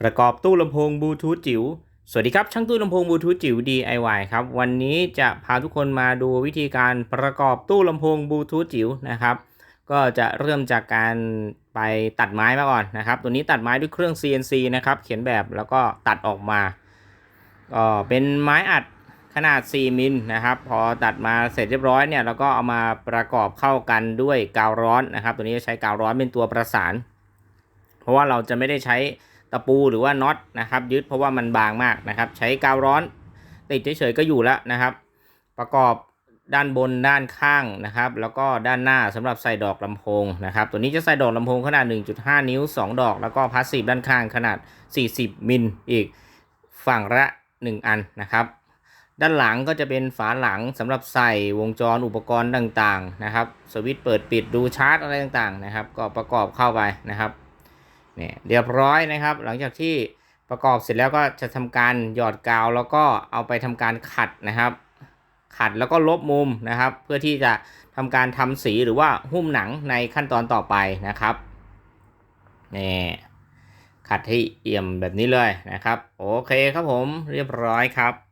ประกอบตู้ลำโพงบลูทูธจิ๋ว สวัสดีครับ ช่างตู้ลำโพงบลูทูธจิ๋ว DIY ครับ วันนี้จะพาทุกคนมาดูวิธีการประกอบตู้ลำโพงบลูทูธจิ๋วนะครับ ก็จะเริ่มจากการไปตัดไม้มาก่อนนะครับ ตัวนี้ตัดไม้ด้วยเครื่อง CNC นะครับ เขียนแบบแล้วก็ตัดออกมา ก็เป็นไม้อัดขนาด 4 มิลนะครับ พอตัดมาเสร็จเรียบร้อยเนี่ยเราก็เอามาประกอบเข้ากันด้วยกาวร้อนนะครับ ตัวนี้จะใช้กาวร้อนเป็นตัวประสาน เพราะว่าเราจะไม่ได้ใช้ ตะปูหรือว่าน็อตนะครับยึดเพราะว่ามันบางมากนะครับ ใช้กาวร้อนติดเฉยๆก็อยู่แล้วนะครับ ประกอบด้านบนด้านข้างนะครับ แล้วก็ด้านหน้าสำหรับใส่ดอกลำโพงนะครับ ตัวนี้จะใส่ดอกลำโพงขนาด 1.5 นิ้ว 2 ดอก แล้วก็พาสซีฟด้านข้างขนาด 40 มิลอีกฝั่งละ 1 อันนะครับด้านหลังก็จะเป็นฝาหลังสำหรับใส่วงจรอุปกรณ์ต่างๆนะครับ สวิตช์เปิดปิดดูชาร์จอะไรต่างๆนะครับ ก็ประกอบเข้าไปนะครับ เนี่ยเรียบร้อยนะครับ หลังจากที่ประกอบเสร็จแล้วก็จะทำการหยอดกาวแล้วก็เอาไปทำการขัดนะครับ ขัดแล้วก็ลบมุมนะครับ เพื่อที่จะทำการทำสีหรือว่าหุ้มหนังในขั้นตอนต่อไปนะครับนี่ขัดให้เอี่ยมแบบนี้เลยนะครับ โอเคครับผมเรียบร้อยครับ